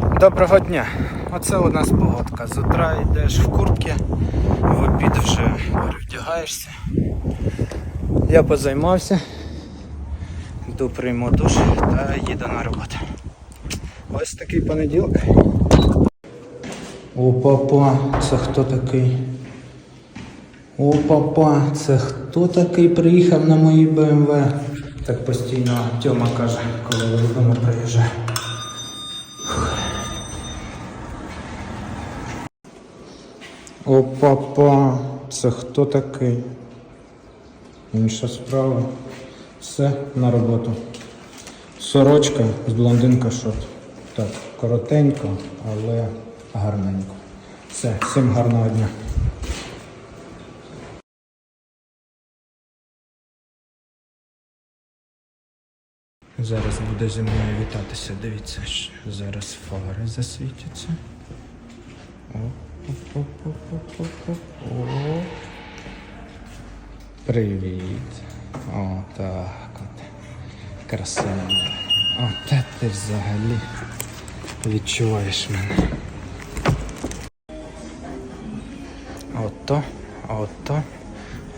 Доброго дня. Оце у нас погодка. З утра йдеш в куртці, в обід вже перевдягаєшся. Я позаймався, йду прийму душ та їду на роботу. Ось такий понеділок. О, папа, це хто такий? О, папа, це хто такий приїхав на моїй БМВ? Так постійно Тьома каже, коли додому приїжджаю. О, папа, це хто такий? Інша справа. Все на роботу. Сорочка з блондинка шот. Так, коротенько, але гарненько. Все, всім гарного дня. Зараз буде зі мною вітатися. Дивіться, зараз фари засвітяться. О, Привіт. О, так от. Красиво. О, та ти взагалі відчуваєш мене. Ото, ото,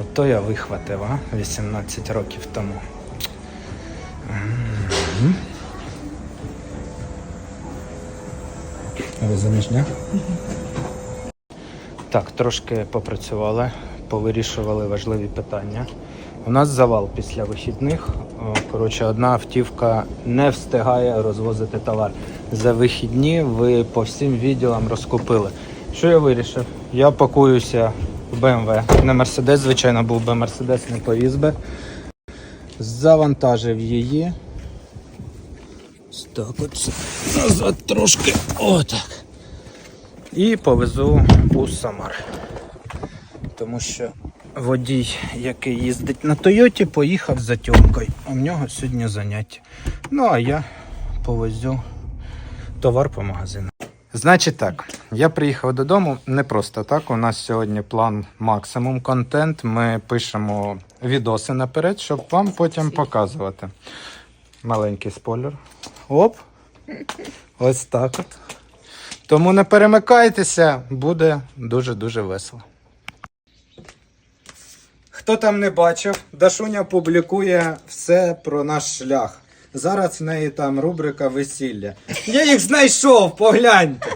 ото я вихватив, а? 18 років тому. Мгм. Ви заміжня? Так, трошки попрацювали, повирішували важливі питання. У нас завал після вихідних. Коротше, одна автівка не встигає розвозити товар. За вихідні ви по всім відділам розкупили. Що я вирішив? Я пакуюся в BMW. Не Мерседес, звичайно, був би Мерседес, не повіз би. Завантажив її. Так от назад трошки. Отак. І повезу у Самар. Тому що водій, який їздить на Тойоті, поїхав за тьомкою. В нього сьогодні заняття. Ну а я повезу товар по магазину. Значить так, я приїхав додому не просто так. У нас сьогодні план максимум контент. Ми пишемо відоси наперед, щоб вам потім показувати. Маленький спойлер. Оп! Ось так от. Тому не перемикайтеся, буде дуже-дуже весело. Хто там не бачив, Дашуня публікує все про наш шлях. Зараз в неї там рубрика весілля. Я їх знайшов, погляньте.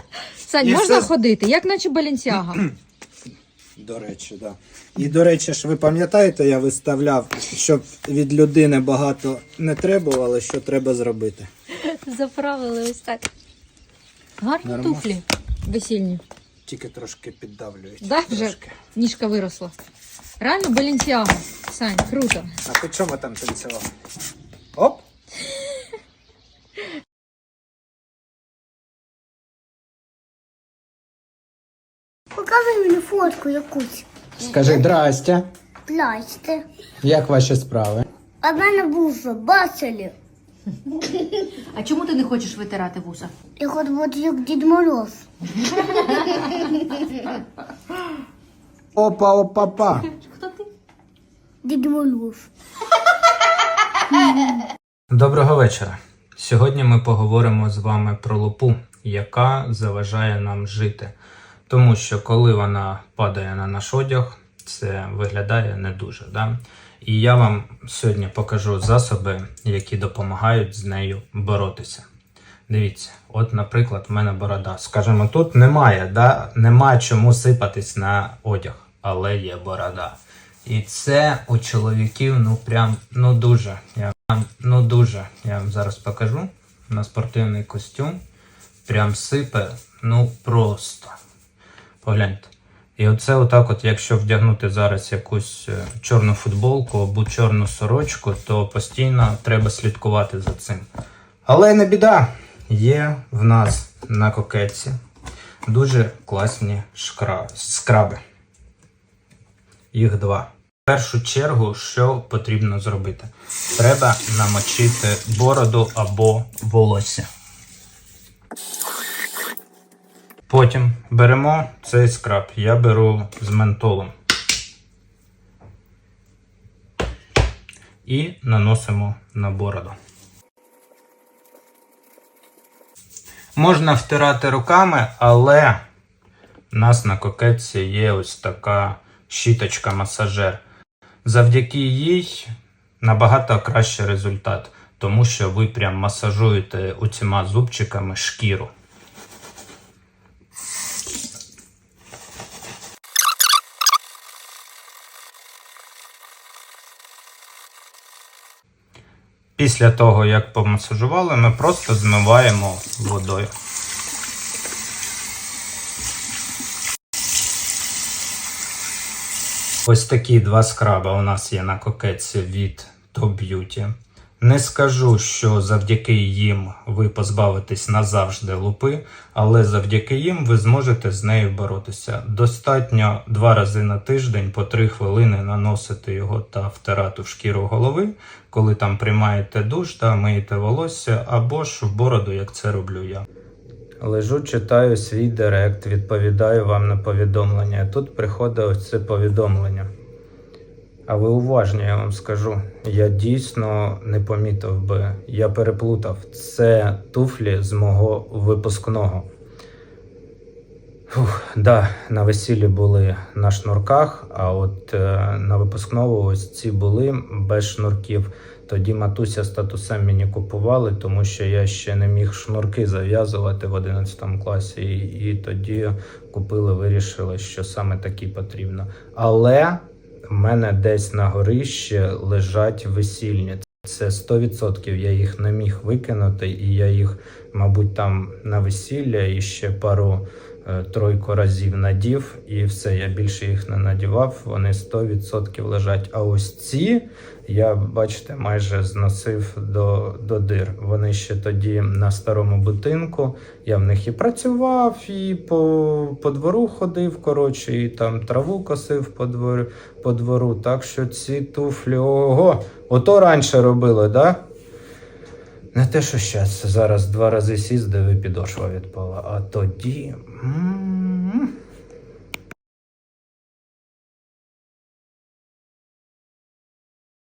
Сань, І можна все- ходити, як наче Баленсіага. До речі, так. Да. І до речі ж, ви пам'ятаєте, я виставляв, щоб від людини багато не требувало, що треба зробити. Заправили ось так. Гарні Нормально. туфлі весільні. Тільки трошки піддавлюють. Да, вже Трошки. ніжка виросла. Реально Баленсіага. Сань, круто. А ти чому там танцював? Оп! Покажи мені фотку якусь. Скажи здрастя. Плачте. Як ваші справи? А в мене був бачили. А чому ти не хочеш витирати вуса? І от от як Дід Мороз. Опа, опа, па. Хто ти? Дід Мороз. Доброго вечора. Сьогодні ми поговоримо з вами про лупу, яка заважає нам жити. Тому що коли вона падає на наш одяг, це виглядає не дуже. Да? І я вам сьогодні покажу засоби, які допомагають з нею боротися. Дивіться, от, наприклад, в мене борода. Скажімо, тут немає, да? немає чому сипатись на одяг, але є борода. І це у чоловіків, ну прям ну дуже. Я ну дуже. Я вам зараз покажу на спортивний костюм. Прям сипе, ну просто. Погляньте. І оце отак, от, якщо вдягнути зараз якусь е, чорну футболку або чорну сорочку, то постійно треба слідкувати за цим. Але не біда. Є в нас на кокетці дуже класні шкра... скраби. Їх два. В першу чергу, що потрібно зробити? Треба намочити бороду або волосся. Потім беремо цей скраб. Я беру з ментолом. І наносимо на бороду. Можна втирати руками, але у нас на кокетці є ось така щіточка-масажер. Завдяки їй набагато кращий результат, тому що ви прям масажуєте оціма зубчиками шкіру. Після того, як помасажували, ми просто змиваємо водою. Ось такі два скраби у нас є на кокетці від Top Beauty. Не скажу, що завдяки їм ви позбавитесь назавжди лупи, але завдяки їм ви зможете з нею боротися. Достатньо два рази на тиждень по три хвилини наносити його та втирати в шкіру голови, коли там приймаєте душ та миєте волосся, або ж в бороду, як це роблю я. Лежу, читаю свій директ, відповідаю вам на повідомлення. Тут приходить ось це повідомлення. А ви уважні, я вам скажу. Я дійсно не помітив би. Я переплутав. Це туфлі з мого випускного. Фух, да, на весіллі були на шнурках, а от е, на випускному ось ці були без шнурків. Тоді матуся з татусем мені купували, тому що я ще не міг шнурки зав'язувати в 11 класі. І, і тоді купили, вирішили, що саме такі потрібно. Але в мене десь на горищі лежать весільні. Це 100% я їх не міг викинути, і я їх, мабуть, там на весілля і ще пару тройку разів надів, і все, я більше їх не надівав. Вони 100% лежать. А ось ці я, бачите, майже зносив до, до дир. Вони ще тоді на старому будинку. Я в них і працював, і по, по двору ходив, коротше, і там траву косив по двору, по двору. Так що ці туфлі, ого, ото раніше робили, да? Не те, що щас, Зараз два рази сіздив і підошва відпала. А тоді.